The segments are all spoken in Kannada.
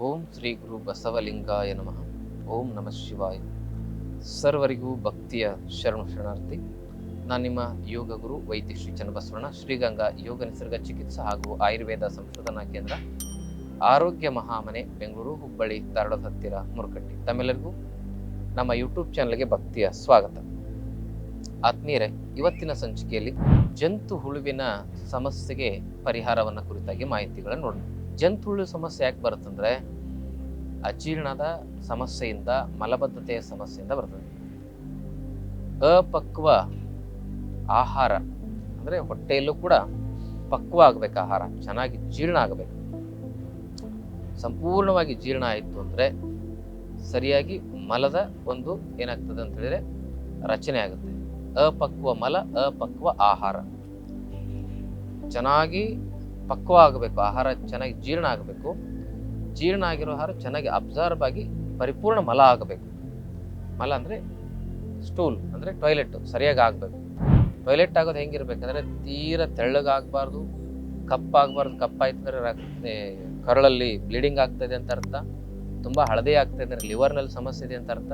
ಓಂ ಶ್ರೀ ಗುರು ಬಸವಲಿಂಗಾಯ ನಮಃ. ಓಂ ನಮಃ ಶಿವಾಯ. ಸರ್ವರಿಗೂ ಭಕ್ತಿಯ ಶರಣ ಶರಣಾರ್ಥಿ. ನಾನು ನಿಮ್ಮ ಯೋಗ ಗುರು ವೈದ್ಯ ಶ್ರೀ ಚನ್ನಬಸವಣ್ಣ, ಶ್ರೀಗಂಗಾ ಯೋಗ ನಿಸರ್ಗ ಚಿಕಿತ್ಸಾ ಹಾಗೂ ಆಯುರ್ವೇದ ಸಂಶೋಧನಾ ಕೇಂದ್ರ, ಆರೋಗ್ಯ ಮಹಾಮನೆ, ಬೆಂಗಳೂರು, ಹುಬ್ಬಳ್ಳಿ ಧಾರವಾಡದ ಹತ್ತಿರ, ಮುರುಕಟ್ಟಿ. ತಮ್ಮೆಲ್ಲರಿಗೂ ನಮ್ಮ ಯೂಟ್ಯೂಬ್ ಚಾನಲ್ಗೆ ಭಕ್ತಿಯ ಸ್ವಾಗತ. ಆತ್ಮೀಯರೇ, ಇವತ್ತಿನ ಸಂಚಿಕೆಯಲ್ಲಿ ಜಂತು ಹುಳುವಿನ ಸಮಸ್ಯೆಗೆ ಪರಿಹಾರವನ್ನು ಕುರಿತಾಗಿ ಮಾಹಿತಿಗಳನ್ನು ನೋಡೋಣ. ಜಂತು ಹುಳು ಸಮಸ್ಯೆ ಯಾಕೆ ಬರುತ್ತಂದ್ರೆ ಅಜೀರ್ಣದ ಸಮಸ್ಯೆಯಿಂದ, ಮಲಬದ್ಧತೆಯ ಸಮಸ್ಯೆಯಿಂದ ಬರ್ತದೆ. ಅಪಕ್ವ ಆಹಾರ, ಅಂದ್ರೆ ಹೊಟ್ಟೆಯಲ್ಲೂ ಕೂಡ ಪಕ್ವ ಆಗ್ಬೇಕು ಆಹಾರ, ಚೆನ್ನಾಗಿ ಜೀರ್ಣ ಆಗಬೇಕು. ಸಂಪೂರ್ಣವಾಗಿ ಜೀರ್ಣ ಆಯಿತು ಅಂದ್ರೆ ಸರಿಯಾಗಿ ಮಲದ ಒಂದು ಏನಾಗ್ತದೆ ಅಂತ ಹೇಳಿದ್ರೆ ರಚನೆ ಆಗುತ್ತೆ. ಅಪಕ್ವ ಮಲ, ಅಪಕ್ವ ಆಹಾರ. ಚೆನ್ನಾಗಿ ಪಕ್ವ ಆಗಬೇಕು ಆಹಾರ ಚೆನ್ನಾಗಿ ಜೀರ್ಣ ಆಗಬೇಕು. ಜೀರ್ಣ ಆಗಿರೋ ಆಹಾರ ಚೆನ್ನಾಗಿ ಅಬ್ಸರ್ವ್ ಆಗಿ ಪರಿಪೂರ್ಣ ಮಲ ಆಗಬೇಕು. ಮಲ ಅಂದ್ರೆ ಸ್ಟೂಲ್ ಅಂದ್ರೆ ಟಾಯ್ಲೆಟ್ ಸರಿಯಾಗಿ ಆಗಬೇಕು. ಟಾಯ್ಲೆಟ್ ಆಗೋದು ಹೆಂಗಿರ್ಬೇಕಂದ್ರೆ ತೀರ ತೆಳ್ಳಗಾಗಬಾರ್ದು, ಕಪ್ಪಾಗಬಾರ್ದು, ಕಪ್ಪಾಯ್ತಂದ್ರೆ ಕರಳಲ್ಲಿ ಬ್ಲೀಡಿಂಗ್ ಆಗ್ತದೆ ಅಂತ ಅರ್ಥ. ತುಂಬಾ ಹಳದಿ ಆಗ್ತಾ ಇದ್ದಾರೆ ಲಿವರ್ನಲ್ಲಿ ಸಮಸ್ಯೆ ಇದೆ ಅಂತ ಅರ್ಥ.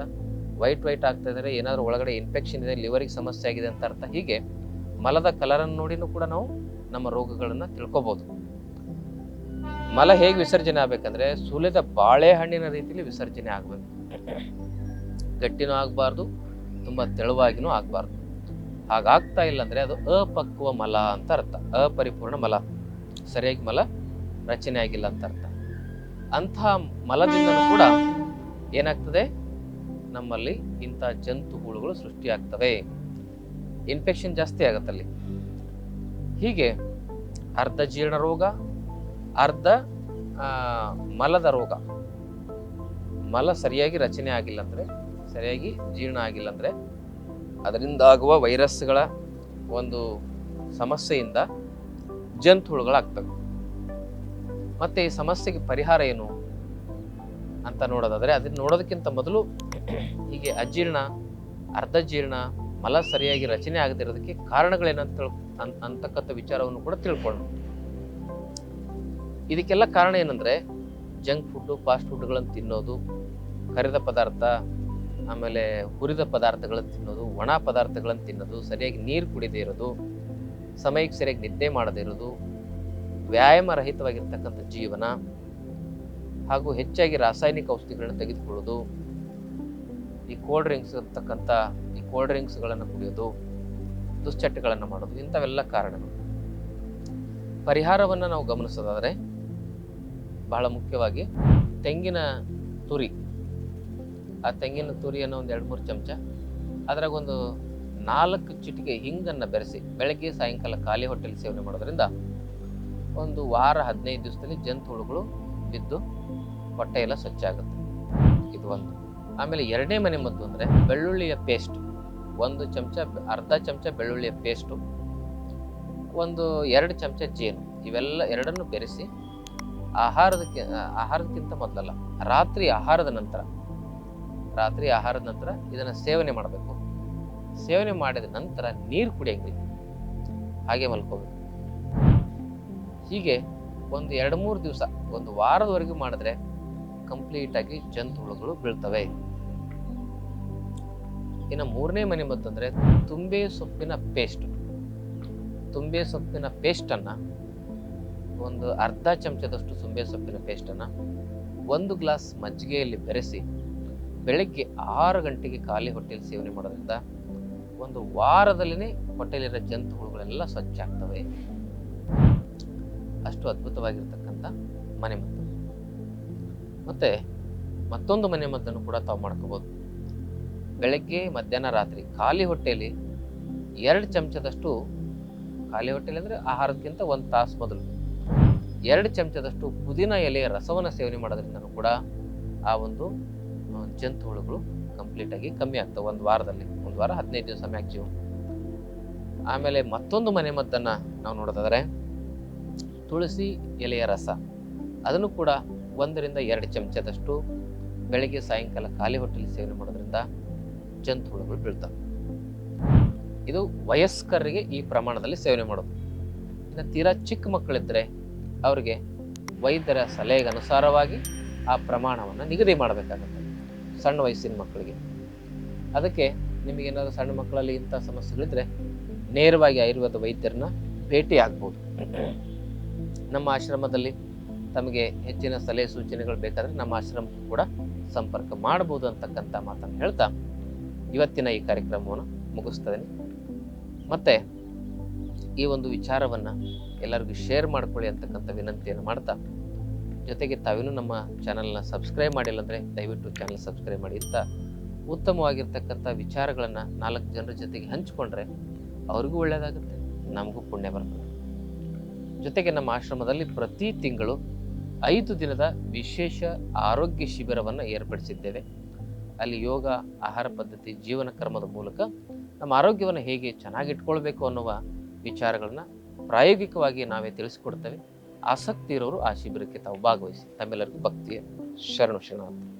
ವೈಟ್ ವೈಟ್ ಆಗ್ತಾ ಇದ್ದಾರೆ, ಏನಾದರೂ ಒಳಗಡೆ ಇನ್ಫೆಕ್ಷನ್ ಇದೆ ಲಿವರಿಗೆ ಸಮಸ್ಯೆ ಆಗಿದೆ ಅಂತ ಅರ್ಥ. ಹೀಗೆ ಮಲದ ಕಲರನ್ನು ನೋಡಿನೂ ಕೂಡ ನಾವು ನಮ್ಮ ರೋಗಗಳನ್ನ ತಿಳ್ಕೊಬಹುದು ಮಲ ಹೇಗೆ ವಿಸರ್ಜನೆ ಆಗ್ಬೇಕಂದ್ರೆ ಸುಲಿದ ಬಾಳೆಹಣ್ಣಿನ ರೀತಿಯಲ್ಲಿ ವಿಸರ್ಜನೆ ಆಗಬೇಕು. ಗಟ್ಟಿನೂ ಆಗಬಾರ್ದು, ತುಂಬಾ ತೆಳುವಾಗಿನೂ ಆಗಬಾರ್ದು. ಹಾಗಾಗ್ತಾ ಇಲ್ಲ ಅಂದ್ರೆ ಅದು ಅಪಕ್ವ ಮಲ ಅಂತ ಅರ್ಥ. ಅಪರಿಪೂರ್ಣ ಮಲ. ಸರಿಯಾಗಿ ಮಲ ರಚನೆ ಆಗಿಲ್ಲ ಅಂತ ಅರ್ಥ. ಅಂತಹ ಮಲದಿಂದನೂ ಕೂಡ ಏನಾಗ್ತದೆ? ನಮ್ಮಲ್ಲಿ ಇಂಥ ಜಂತು ಹುಳುಗಳು ಸೃಷ್ಟಿಯಾಗ್ತವೆ. ಇನ್ಫೆಕ್ಷನ್ ಜಾಸ್ತಿ ಆಗತ್ತಲ್ಲಿ. ಹೀಗೆ ಅರ್ಧ ಜೀರ್ಣ ರೋಗ, ಅರ್ಧ ಮಲದ ರೋಗ. ಮಲ ಸರಿಯಾಗಿ ರಚನೆ ಆಗಿಲ್ಲ ಅಂದ್ರೆ, ಸರಿಯಾಗಿ ಜೀರ್ಣ ಆಗಿಲ್ಲ ಅಂದ್ರೆ ಅದರಿಂದ ಆಗುವ ವೈರಸ್ಗಳ ಒಂದು ಸಮಸ್ಯೆಯಿಂದ ಜಂತು ಹುಳುಗಳಾಗ್ತವೆ ಮತ್ತೆ ಈ ಸಮಸ್ಯೆಗೆ ಪರಿಹಾರ ಏನು ಅಂತ ನೋಡೋದಾದ್ರೆ, ಅದನ್ನ ನೋಡೋದಕ್ಕಿಂತ ಮೊದಲು ಹೀಗೆ ಅಜೀರ್ಣ, ಅರ್ಧ ಜೀರ್ಣ ಮಲ ಸರಿಯಾಗಿ ರಚನೆ ಆಗದಿರೋದಕ್ಕೆ ಕಾರಣಗಳೇನಂತ ಅಂತಕ್ಕಂಥ ವಿಚಾರವನ್ನು ಕೂಡ ತಿಳ್ಕೊಳ್ಳೋಣ. ಇದಕ್ಕೆಲ್ಲ ಕಾರಣ ಏನಂದ್ರೆ, ಜಂಕ್ ಫುಡ್ಡು ಫಾಸ್ಟ್ ಫುಡ್ಗಳನ್ನು ತಿನ್ನೋದು, ಕರಿದ ಪದಾರ್ಥ, ಆಮೇಲೆ ಹುರಿದ ಪದಾರ್ಥಗಳನ್ನು ತಿನ್ನೋದು, ಒಣ ಪದಾರ್ಥಗಳನ್ನು ತಿನ್ನೋದು, ಸರಿಯಾಗಿ ನೀರು ಕುಡಿದೇ ಇರೋದು, ಸಮಯಕ್ಕೆ ಸರಿಯಾಗಿ ನಿದ್ದೆ ಮಾಡದೇ ಇರೋದು ವ್ಯಾಯಾಮ ರಹಿತವಾಗಿರ್ತಕ್ಕಂಥ ಜೀವನ, ಹಾಗೂ ಹೆಚ್ಚಾಗಿ ರಾಸಾಯನಿಕ ಔಷಧಿಗಳನ್ನು ತೆಗೆದುಕೊಳ್ಳೋದು ಈ ಕೋಲ್ಡ್ ಡ್ರಿಂಕ್ಸ್ ಇರ್ತಕ್ಕಂಥ ಈ ಕೋಲ್ಡ್ ಡ್ರಿಂಕ್ಸ್ಗಳನ್ನು ಕುಡಿಯೋದು, ದುಶ್ಚಟಗಳನ್ನು ಮಾಡೋದು, ಇಂಥವೆಲ್ಲ ಕಾರಣಗಳು. ಪರಿಹಾರವನ್ನು ನಾವು ಗಮನಿಸೋದಾದರೆ, ಬಹಳ ಮುಖ್ಯವಾಗಿ ತೆಂಗಿನ ತುರಿ. ಆ ತೆಂಗಿನ ತುರಿಯನ್ನು ಒಂದು ಎರಡು ಮೂರು ಚಮಚ, ಅದ್ರಾಗ ಒಂದು ನಾಲ್ಕು ಚಿಟಿಕೆ ಹಿಂಗನ್ನು ಬೆರೆಸಿ, ಬೆಳಗ್ಗೆ, ಸಾಯಂಕಾಲ ಖಾಲಿ ಹೊಟ್ಟೆಲಿ ಸೇವನೆ ಮಾಡೋದ್ರಿಂದ ಒಂದು ವಾರ, ಹದಿನೈದು ದಿವಸದಲ್ಲಿ ಜಂತು ಹುಳುಗಳು ಬಿದ್ದು ಹೊಟ್ಟೆ ಎಲ್ಲ ಸ್ವಚ್ಛ ಆಗುತ್ತೆ. ಇದು ಒಂದು. ಆಮೇಲೆ ಎರಡನೇ ಮನೆ ಮದ್ದು ಅಂದರೆ ಬೆಳ್ಳುಳ್ಳಿಯ ಪೇಸ್ಟ್ ಒಂದು ಚಮಚ ಅರ್ಧ ಚಮಚ ಬೆಳ್ಳುಳ್ಳಿಯ ಪೇಸ್ಟು ಒಂದು ಎರಡು ಚಮಚ ಜೇನು. ಇವೆಲ್ಲ ಎರಡನ್ನು ಬೆರೆಸಿ ಆಹಾರದಕ್ಕೆ ಆಹಾರಕ್ಕಿಂತ ಮೊದಲಲ್ಲ, ರಾತ್ರಿ ಆಹಾರದ ನಂತರ, ರಾತ್ರಿ ಆಹಾರದ ನಂತರ ಇದನ್ನು ಸೇವನೆ ಮಾಡಬೇಕು. ಸೇವನೆ ಮಾಡಿದ ನಂತರ ನೀರು ಕುಡಿಯಂಗಿಲ್ಲ ಹಾಗೆ ಮಲ್ಕೋಬೇಕು. ಹೀಗೆ ಒಂದು ಎರಡು ಮೂರು ದಿವಸ, ಒಂದು ವಾರದವರೆಗೂ ಮಾಡಿದ್ರೆ ಕಂಪ್ಲೀಟ್ ಆಗಿ ಜಂತು ಹುಳುಗಳು ಬೀಳ್ತವೆ. ಇನ್ನು ಮೂರನೇ ಮನೆ ಅಂದ್ರೆ ತುಂಬೆ ಸೊಪ್ಪಿನ ಪೇಸ್ಟ್. ತುಂಬೆ ಸೊಪ್ಪಿನ ಪೇಸ್ಟನ್ನ, ಒಂದು ಅರ್ಧ ಚಮಚದಷ್ಟು ತುಂಬೆ ಸೊಪ್ಪಿನ ಪೇಸ್ಟನ್ನ ಒಂದು ಗ್ಲಾಸ್ ಮಜ್ಜಿಗೆಯಲ್ಲಿ ಬೆರೆಸಿ, ಬೆಳಗ್ಗೆ ಆರು ಗಂಟೆಗೆ ಖಾಲಿ ಹೊಟ್ಟೆಯಲ್ಲಿ ಸೇವನೆ ಮಾಡೋದ್ರಿಂದ ಒಂದು ವಾರದಲ್ಲಿನೇ ಹೊಟ್ಟೆಯಲ್ಲಿರೋ ಜಂತು ಹುಳುಗಳೆಲ್ಲ ಸ್ವಚ್ಛ ಆಗ್ತವೆ. ಅಷ್ಟು ಅದ್ಭುತವಾಗಿರ್ತಕ್ಕಂಥ ಮನೆಮದ್ದು ಮತ್ತೆ ಮತ್ತೊಂದು ಮನೆ ಮದ್ದನ್ನು ಕೂಡ ತಾವು ಮಾಡ್ಕೋಬೋದು. ಬೆಳಗ್ಗೆ, ಮಧ್ಯಾಹ್ನ, ರಾತ್ರಿ ಖಾಲಿ ಹೊಟ್ಟೆಯಲ್ಲಿ ಎರಡು ಚಮಚದಷ್ಟು, ಖಾಲಿ ಹೊಟ್ಟೆಲಿ ಅಂದರೆ ಆಹಾರಕ್ಕಿಂತ ಒಂದು ತಾಸು ಮೊದಲು ಎರಡು ಚಮಚದಷ್ಟು ಪುದೀನ ಎಲೆಯ ರಸವನ್ನು ಸೇವನೆ ಮಾಡೋದ್ರಿಂದನೂ ಕೂಡ ಆ ಒಂದು ಜಂತು ಹುಳುಗಳು ಕಂಪ್ಲೀಟ್ ಆಗಿ ಕಮ್ಮಿ ಆಗ್ತವೆ ಒಂದು ವಾರದಲ್ಲಿ, ಒಂದು ವಾರ ಹದಿನೈದು ದಿವಸ ಮ್ಯಾಕ್ಸಿಮಮ್ ಆಮೇಲೆ ಮತ್ತೊಂದು ಮನೆ ಮದ್ದನ್ನು ನಾವು ನೋಡೋದಾದ್ರೆ ತುಳಸಿ ಎಲೆಯ ರಸ. ಅದನ್ನು ಕೂಡ ಒಂದರಿಂದ ಎರಡು ಚಮಚದಷ್ಟು ಬೆಳಗ್ಗೆ ಸಾಯಂಕಾಲ ಖಾಲಿ ಹೊಟ್ಟೆಲಿ ಸೇವನೆ ಮಾಡೋದ್ರಿಂದ ಜಂತು ಹುಳುಗಳು ಬೀಳ್ತವೆ. ಇದು ವಯಸ್ಕರಿಗೆ ಈ ಪ್ರಮಾಣದಲ್ಲಿ ಸೇವನೆ ಮಾಡೋದು. ಇನ್ನು ತೀರಾ ಚಿಕ್ಕ ಮಕ್ಕಳಿದ್ದರೆ ಅವರಿಗೆ ವೈದ್ಯರ ಸಲಹೆಗೆ ಅನುಸಾರವಾಗಿ ಆ ಪ್ರಮಾಣವನ್ನು ನಿಗದಿ ಮಾಡಬೇಕಾಗುತ್ತೆ. ಸಣ್ಣ ವಯಸ್ಸಿನ ಮಕ್ಕಳಿಗೆ. ಅದಕ್ಕೆ ನಿಮಗೇನಾದರೂ ಸಣ್ಣ ಮಕ್ಕಳಲ್ಲಿ ಇಂಥ ಸಮಸ್ಯೆಗಳಿದ್ದರೆ ನೇರವಾಗಿ ಆಯುರ್ವೇದ ವೈದ್ಯರನ್ನ ಭೇಟಿ ಆಗ್ಬೋದು ನಮ್ಮ ಆಶ್ರಮದಲ್ಲಿ ತಮಗೆ ಹೆಚ್ಚಿನ ಸಲಹೆ ಸೂಚನೆಗಳು ಬೇಕಾದರೆ ನಮ್ಮ ಆಶ್ರಮಕ್ಕೂ ಕೂಡ ಸಂಪರ್ಕ ಮಾಡ್ಬೋದು ಅಂತಕ್ಕಂಥ ಮಾತನ್ನು ಹೇಳ್ತಾ ಇವತ್ತಿನ ಈ ಕಾರ್ಯಕ್ರಮವನ್ನು ಮುಗಿಸ್ತೇನೆ ಮತ್ತೆ ಈ ಒಂದು ವಿಚಾರವನ್ನು ಎಲ್ಲರಿಗೂ ಶೇರ್ ಮಾಡ್ಕೊಳ್ಳಿ ಅಂತಕ್ಕಂಥ ವಿನಂತಿಯನ್ನು ಮಾಡ್ತಾ ಜೊತೆಗೆ ತಾವೇನು ನಮ್ಮ ಚಾನಲ್ನ ಸಬ್ಸ್ಕ್ರೈಬ್ ಮಾಡಿಲ್ಲ ಅಂದರೆ ದಯವಿಟ್ಟು ಚಾನಲ್ ಸಬ್ಸ್ಕ್ರೈಬ್ ಮಾಡಿ ಅಂತ ಉತ್ತಮವಾಗಿರ್ತಕ್ಕಂಥ ವಿಚಾರಗಳನ್ನು ನಾಲ್ಕು ಜನರ ಜೊತೆಗೆ ಹಂಚಿಕೊಂಡ್ರೆ ಅವ್ರಿಗೂ ಒಳ್ಳೆಯದಾಗುತ್ತೆ ನಮಗೂ ಪುಣ್ಯ ಬರ್ತದೆ. ಜೊತೆಗೆ ನಮ್ಮ ಆಶ್ರಮದಲ್ಲಿ ಪ್ರತಿ ತಿಂಗಳು ಐದು ದಿನದ ವಿಶೇಷ ಆರೋಗ್ಯ ಶಿಬಿರವನ್ನು ಏರ್ಪಡಿಸಿದ್ದೇವೆ. ಅಲ್ಲಿ ಯೋಗ, ಆಹಾರ ಪದ್ಧತಿ, ಜೀವನ ಕ್ರಮದ ಮೂಲಕ ನಮ್ಮ ಆರೋಗ್ಯವನ್ನು ಹೇಗೆ ಚೆನ್ನಾಗಿಟ್ಕೊಳ್ಬೇಕು ಅನ್ನುವ ವಿಚಾರಗಳನ್ನ ಪ್ರಾಯೋಗಿಕವಾಗಿ ನಾವೇ ತಿಳಿಸ್ಕೊಡ್ತೇವೆ. ಆಸಕ್ತಿ ಇರೋರು ಆ ಶಿಬಿರಕ್ಕೆ ತಾವು ಭಾಗವಹಿಸಿ. ತಮ್ಮೆಲ್ಲರಿಗೂ ಭಕ್ತಿಯ ಶರಣು ಶರಣಾರ್ಥಿ.